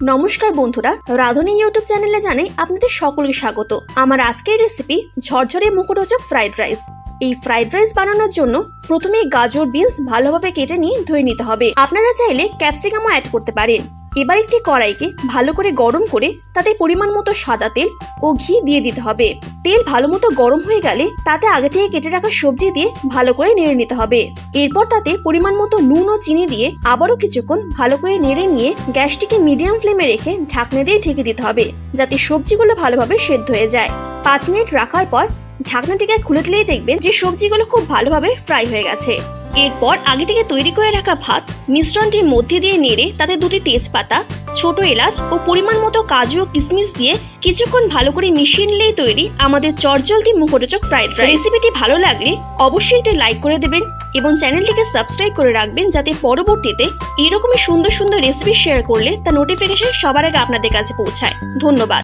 নমস্কার বন্ধুরা, রাধুনি ইউটিউব চ্যানেলে জানে আপনাদের সকলকে স্বাগত। আমার আজকের রেসিপি ঝরঝরে মুখরোচক ফ্রাইড রাইস এই ফ্রাইড রাইস বানানোর জন্য প্রথমে গাজর বিনস ভালোভাবে কেটে নিয়ে ধুয়ে নিতে হবে। আপনারা চাইলে ক্যাপসিকামও অ্যাড করতে পারেন। এবার একটি কড়াইকে ভালো করে গরম করে তাতে পরিমাণ মতো সাদা তেল ও ঘি দিয়ে দিতে হবে। তেল ভালো মতো গরম হয়ে গেলে তাতে আগে থেকে কেটে রাখা সবজি দিয়ে ভালো করে নেড়ে নিতে হবে। এরপর তাতে পরিমাণ মতো নুন ও চিনি দিয়ে আবারও কিছুক্ষণ ভালো করে নেড়ে নিয়ে গ্যাসটিকে মিডিয়াম ফ্লেমে রেখে ঢাকনা দিয়ে ঢেকে দিতে হবে, যাতে সবজিগুলো ভালোভাবে সেদ্ধ হয়ে যায়। পাঁচ মিনিট রাখার পর ঢাকনাটিকে খুলে দিলেই দেখবেন যে সবজিগুলো খুব ভালোভাবে ফ্রাই হয়ে গেছে। এরপর আগে থেকে তৈরি করে রাখা ভাত মিশ্রণটির মধ্যে দিয়ে নেড়ে তাতে দুটি তেজপাতা, ছোট এলাচ ও পরিমাণ মতো কাজু ও কিশমিশ দিয়ে কিছুক্ষণ ভালো করে মিশিয়ে নিলেই তৈরি আমাদের চটজলদি মুখরোচক ফ্রাইড রাইস রেসিপিটি ভালো লাগলে অবশ্যই এটি লাইক করে দেবেন এবং চ্যানেলটিকে সাবস্ক্রাইব করে রাখবেন যাতে পরবর্তীতে এরকমই সুন্দর সুন্দর রেসিপি শেয়ার করলে তা নোটিফিকেশন সবার আগে আপনাদের কাছে পৌঁছায়। ধন্যবাদ।